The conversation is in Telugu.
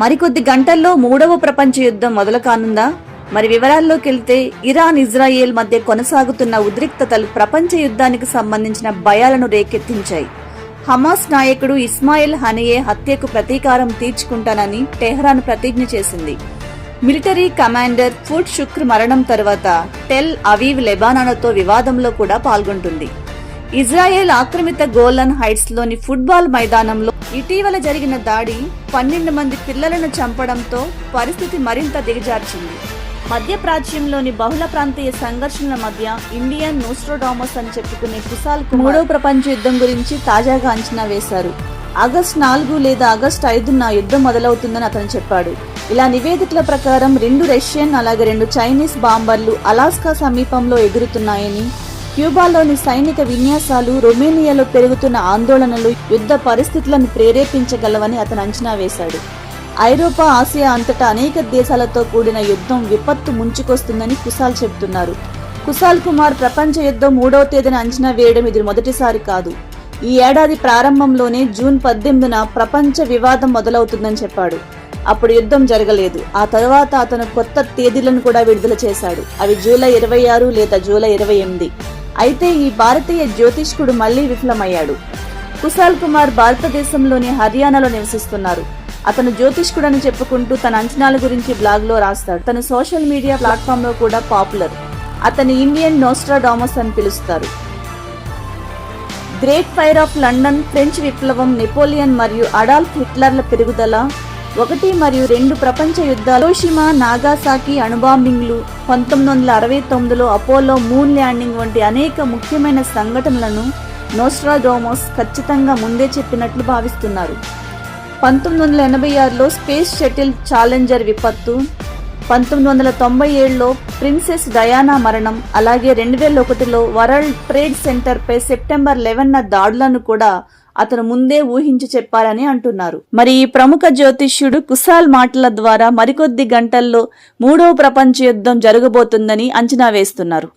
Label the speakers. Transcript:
Speaker 1: మరికొద్ది గంటల్లో మూడవ ప్రపంచ యుద్ధం మొదలు కానుందా మరి వివరాల్లోకి వెళ్తే ఇరాన్ ఇజ్రాయెల్ మధ్య కొనసాగుతున్న ఉద్రిక్తతలు ప్రపంచ యుద్ధానికి సంబంధించిన భయాలను రేకెత్తించాయి. హమాస్ నాయకుడు ఇస్మాయిల్ హనియే హత్యకు ప్రతీకారం తీర్చుకుంటానని టెహ్రాన్ ప్రతిజ్ఞ చేసింది. మిలిటరీ కమాండర్ ఫుడ్ శుక్ర మరణం తర్వాత టెల్ అవీవ్ లెబానాన్తో వివాదంలో కూడా పాల్గొంటుంది. ఇజ్రాయెల్ ఆక్రమిత గోలన్ హైట్స్లోని ఫుట్బాల్ మైదానంలో ఇటీవల జరిగిన దాడి పన్నెండు మంది పిల్లలను చంపడంతో పరిస్థితి మరింత దిగజార్చింది. మధ్య ప్రాచ్యంలోని బహుళ ప్రాంతీయ సంఘర్షణల మధ్య ఇండియన్ నోస్ట్రోడామస్ అని చెప్పుకునే కుసాల్ మూడో ప్రపంచ యుద్ధం గురించి తాజాగా అంచనా వేశారు. ఆగస్ట్ నాలుగు లేదా ఆగస్ట్ ఐదున యుద్ధం మొదలవుతుందని అతను చెప్పాడు. ఇలా నివేదికల ప్రకారం రెండు రష్యన్ అలాగే రెండు చైనీస్ బాంబర్లు అలాస్కా సమీపంలో ఎగురుతున్నాయని క్యూబాలోని సైనిక విన్యాసాలు రొమేనియాలో పెరుగుతున్న ఆందోళనలు యుద్ధ పరిస్థితులను ప్రేరేపించగలవని అతను అంచనా వేశాడు. ఐరోపా ఆసియా అంతటా అనేక దేశాలతో కూడిన యుద్ధం విపత్తు ముంచుకొస్తుందని కుసాల్ చెబుతున్నారు. కుసాల్ కుమార్ ప్రపంచ యుద్ధం మూడవ తేదీన అంచనా వేయడం ఇది మొదటిసారి కాదు. ఈ ఏడాది ప్రారంభంలోనే జూన్ పద్దెనిమిదిన ప్రపంచ వివాదం మొదలవుతుందని చెప్పాడు. అప్పుడు యుద్ధం జరగలేదు. ఆ తరువాత అతను కొత్త తేదీలను కూడా విడుదల చేశాడు. అవి జూలై ఇరవై ఆరు లేదా జూలై ఇరవై ఎనిమిది. అయితే ఈ భారతీయ జ్యోతిష్కుడు మళ్ళీ విఫలమయ్యాడు. కుశాల్ కుమార్ భారతదేశంలోని హర్యానాలో నివసిస్తున్నారు. అతను జ్యోతిష్కుడని చెప్పుకుంటూ తన అంచనాల గురించి బ్లాగ్లో రాస్తాడు. తన సోషల్ మీడియా ప్లాట్ఫామ్లో కూడా పాపులర్. అతని ఇండియన్ నోస్ట్రాడామస్ అని పిలుస్తారు. Great fire of London French విప్లవం నెపోలియన్ మరియు అడాల్ఫ్ హిట్లర్ల పెరుగుదల ఒకటి మరియు రెండు ప్రపంచ యుద్ధాలు. హిరోషిమా నాగాసాకి అణుబాంబింగ్లు. పంతొమ్మిది వందల అరవై తొమ్మిదిలో అపోలో మూన్ ల్యాండింగ్ వంటి అనేక ముఖ్యమైన సంఘటనలను నోస్ట్రాడోమోస్ ఖచ్చితంగా ముందే చెప్పినట్లు భావిస్తున్నారు. పంతొమ్మిది వందల ఎనభై ఆరులో స్పేస్ షటిల్ ఛాలెంజర్ విపత్తు. పంతొమ్మిది వందల తొంభై ఏడులో ప్రిన్సెస్ డయానా మరణం. అలాగే రెండు వేల ఒకటిలో వరల్డ్ ట్రేడ్ సెంటర్పై సెప్టెంబర్ లెవెన్న దాడులను కూడా అతను ముందే ఊహించి చెప్పారని అంటున్నారు. మరి ఈ ప్రముఖ జ్యోతిష్యుడు కుశాల్ మాటల ద్వారా మరికొద్ది గంటల్లో మూడవ ప్రపంచ యుద్ధం జరగబోతుందని అంచనా వేస్తున్నారు.